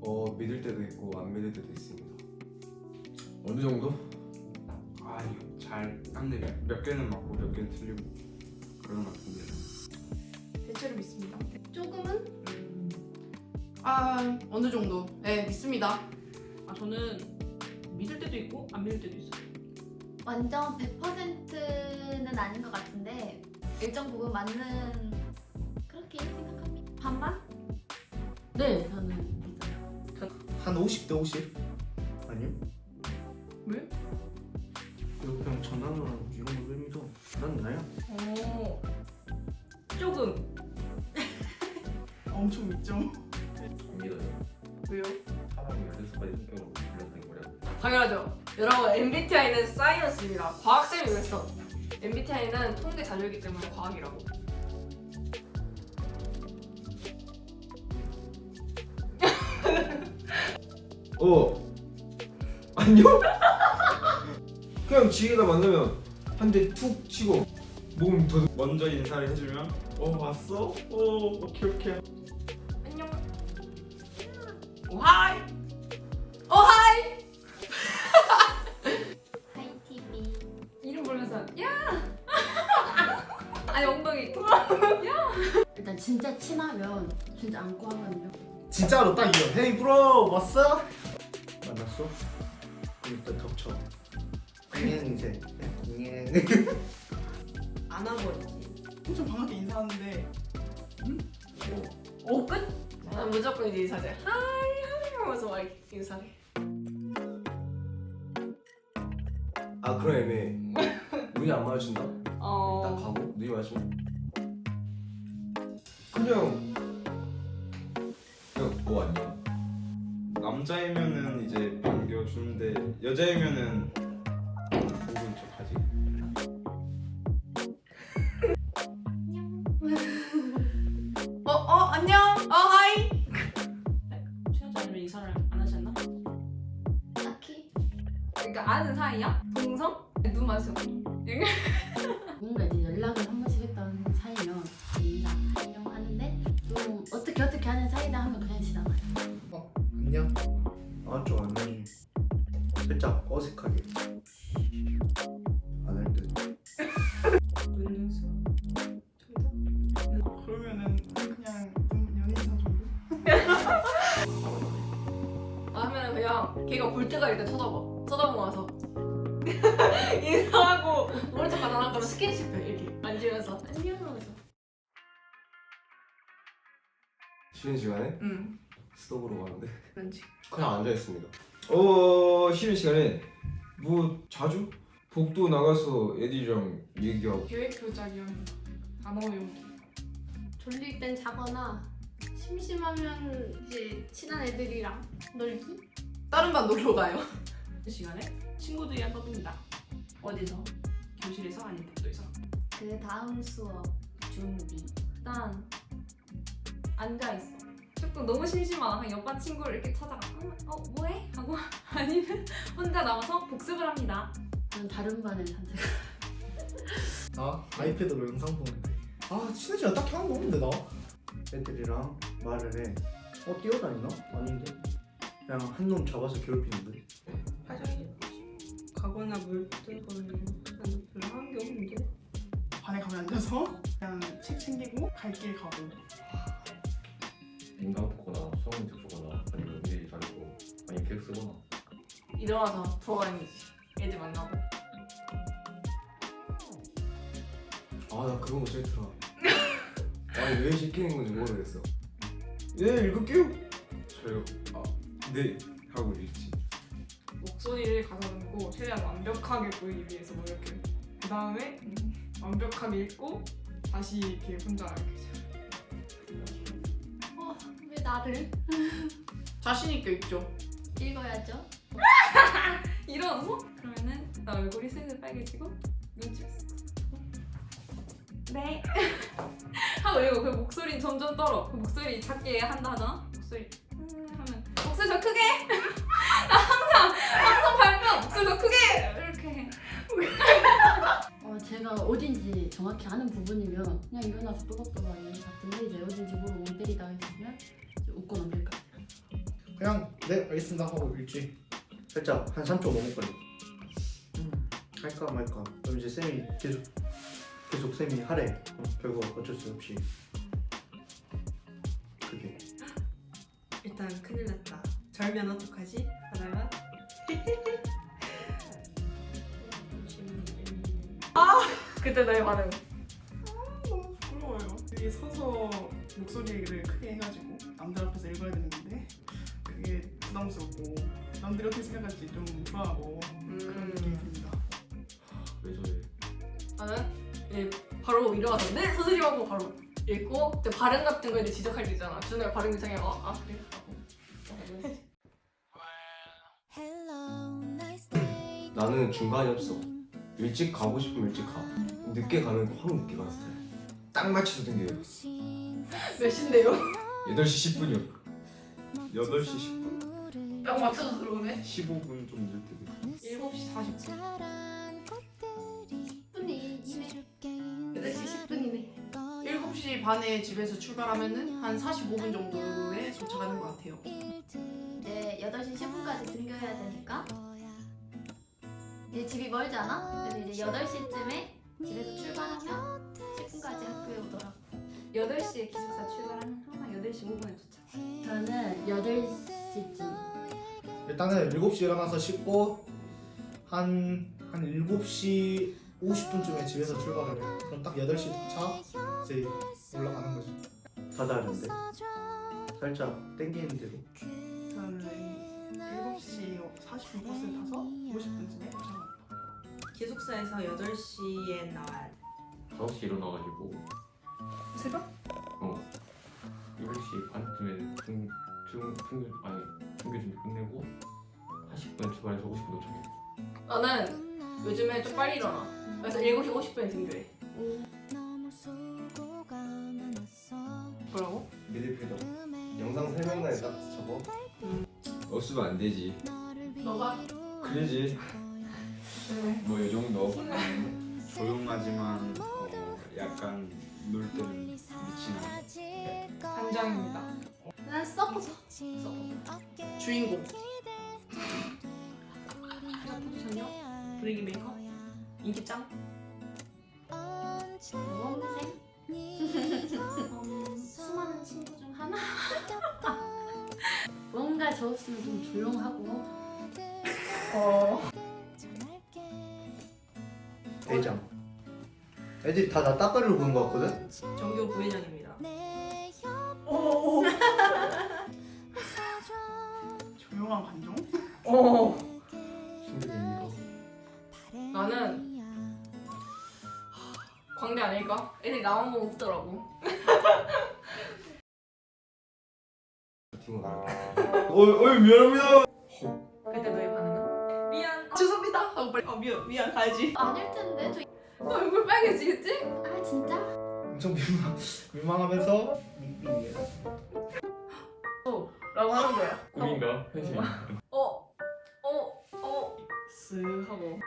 어 믿을 때도 있고 안 믿을 때도 있습니다. 어느 정도? 아 이거 잘 근데 몇, 몇 개는 맞고 몇 개는 틀리고 그런 것 같은데 대체로 믿습니다. 조금은? 아 어느 정도? 네 믿습니다. 아 저는 믿을 때도 있고 안 믿을 때도 있어요. 완전 100%는 아닌 것 같은데 일정 부분 맞는 그렇게 생각합니다. 반반? 네, 저는. 한 50 대 50? 아니요? 왜? 이거 그냥 장난으로 이런 걸 왜 믿어? 난 나야. 오, 조금. 엄청 믿죠. 믿어요. 왜요? 사람이 성격으로. 당연하죠. 여러분, MBTI는 사이언스입니다. 과학쌤이 그랬어. MBTI는 통계 자료이기 때문에 과학이라고. 어 안녕? 그냥 지혜가 만나면 한 대 툭 치고 몸 더. 먼저 인사를 해주면 어 왔어? 어 오케이 오케이 안녕. 오 하이. 오 하이. 하이티비 이름 부르면서 야. 아니 엉덩이 툭. 일단 진짜 친하면 진짜 안고 하거든요. 진짜로 딱 이거. 헤이 브로 왔어? 만났어? 그럼 일단 덮쳐. 이제. 안녕. 안아버리지. 엄청 방하게 인사하는데 오 끝? 난 무조건 이제 인사해. 하이 하이 하면서 막 인사해. 아 그런 애매. 눈이 안 마주친다. 딱 어. 가고 눈이 마주치면 그냥 그냥 뭐 안녕. 남자이면은 이제 반겨주는데 여자이면은 모른 척하지 어, 어, 안녕. 어, 하이. 최여자님은 인사를 안 하지 않나? 딱히 그러니까 아는 사이야? 걔가 볼 때가 일단 쳐다봐. 쳐다보고 나서 인사하고 오른쪽 가다 나가면 스킨십 해 이렇게 앉으면서 안녕 하면서. 쉬는 시간에 응. 스톱으로 가는데 그런지. 그냥 앉아 있습니다. 어 쉬는 시간에 뭐 자주 복도 나가서 애들이랑 얘기하고 계획표작이랑 단어 외우기. 졸릴 땐 자거나 심심하면 이제 친한 애들이랑 놀기? 다른 반 놀러 가요. 그 시간에 친구들이랑 떠듭니다. 어디서? 교실에서 아니면 복도에서. 그 다음 수업 준비 일단 앉아 있어. 조금 너무 심심하다. 그냥 옆반 친구를 이렇게 찾아가. 어, 어 뭐해? 하고 아니면 혼자 나와서 복습을 합니다. 저는 다른 반에 산책. 나 아이패드로 영상 보는데. 아 친해지가 딱히 하는 거 없는데 나. 애들이랑 말을 해. 어 뛰어다니나? 아닌데. 그냥 한 놈 잡아서 괴롭히는데. 화장실 가거나 물 뜨거나 별로 하는 게 없는데. 반에 가면 앉아서 그냥 책 챙기고 갈 길 가고 인강 듣거나 수학문 듣거나 아니면 미리 다르고 아니면 계획 쓰거나 일어나서 돌아다니지. 애들 만나고. 아 나 그런 거 싫더라. 아니 왜 시키는 건지 모르겠어. 예 읽을게요. 저요. 아 네 하고 읽지. 목소리를 가다듬고 최대한 완벽하게 보이기 위해서 뭐 이렇게. 그 다음에 완벽하게 읽고 다시 이렇게 혼자 이렇게 어, 왜 나를? 자신 있게 읽죠. 읽어야죠. 일어나서 그러면은 나 얼굴이 슬슬 빨개지고 눈치 네. 하고 이거 그 목소리 점점 떨어. 그 목소리 작게 한다 하잖아? 목소리 목소리 더 크게? 나 항상 항상 발표 목소리 더 크게! 이렇게. 해 어, 제가 어딘지 정확히 아는 부분이면 그냥 일어나서 또박또박 얘기 같은데 이제 어딘지 모르고 멍 때리다 했으면 이제 웃고 넘길 것 같아요. 그냥 네 알겠습니다. 하고 일지. 살짝 한 3초 넘었거든 음, 할까 말까. 그럼 이제 쌤이 계속 계속 쌤이 하래. 어, 결국 어쩔 수 없이. 그게 일단 큰일 났다. 절면 어떡하지? 하다가 그때 너의 반응. 너무 부끄러워요. 여기 서서 목소리를 크게 해가지고 남들 앞에서 읽어야 되는데 그게 부담스럽고 남들이 어떻게 생각할지 좀 불안하고 그런 느낌이 듭니다. 왜 저래? 나는 이제 바로 일어나서 네 선생님하고 바로 읽고 이제 발음 같은 거 이제 지적할 때 있잖아. 준호가 발음 이상해. 어, 아 그래? 하고. 나는 중간이 없어. 일찍 가고 싶으면 일찍 가. 늦게 가면 확 늦게 가는 스타일. 딱 맞춰서 댕겨요. 몇 시인데요? 8시 10분이요. 8시 10분? 딱 맞춰서 들어오네. 15분 좀 있고. 7시 40분. 7시 반에 집에서 출발하면은 한 45분 정도에 도착하는 것 같아요. 이제 8시 10분까지 등교해야 되니까. 이제 집이 멀지 않아? 그래서 이제 8시쯤에 집에서 출발하면 10분까지 학교에 오더라고. 8시에 기숙사 출발하면 항상 8시 5분에 도착. 저는 8시쯤. 일단은 7시 일어나서 씻고 한, 한 7시 50분쯤에 집에서 출발을 해 그럼 딱 8시 도착. 이제 올라가는 거지 다 다른데? 살짝 땡기는 대로 저는 7시 40분 버스를 타서 50분쯤에 도착합니다. 기숙사에서 8시에 나와야 돼. 5시 일어나가지고 새벽? 어 7시 반쯤에 중, 중, 중, 아니 중교 준비 끝내고 40분에 출발해서 50분 도착해 나는 요즘에 좀 빨리 일어나. 그래서 7시 50분에 등교해. 뭐라고? 미드필더. 영상 설명란에 딱 적어. 없으면 안 되지. 너가? 그러지. 뭐 이 정도. 조용하지만 어, 약간 놀 때는 미치는 단장입니다. 난 서포터 주인공 포지션이요? 분위기 메이커? 인기 짱? 없으면 좀 조용하고 어. 대장 애들이 다 나 따까리로 보는 거 같거든? 정교 부회장입니다. 조용한 관종 어. 준비됩니다. 나는 광대 아닐까? 애들이 나만 보고 웃더라고. 팀은 안 어, 어 미안합니다 그때 너의 반응은? 미안. 아, 죄송합니다. 하고 빨리. 어 미안 미안 가야지. 아닐 텐데 저... 너 얼굴 빨개지겠지? 아 진짜? 엄청 민망, 민망하면서 민민이에요 라고 하는 거야. 꿈인가? 현실인가? 어, 어, 어, 쓱 하고.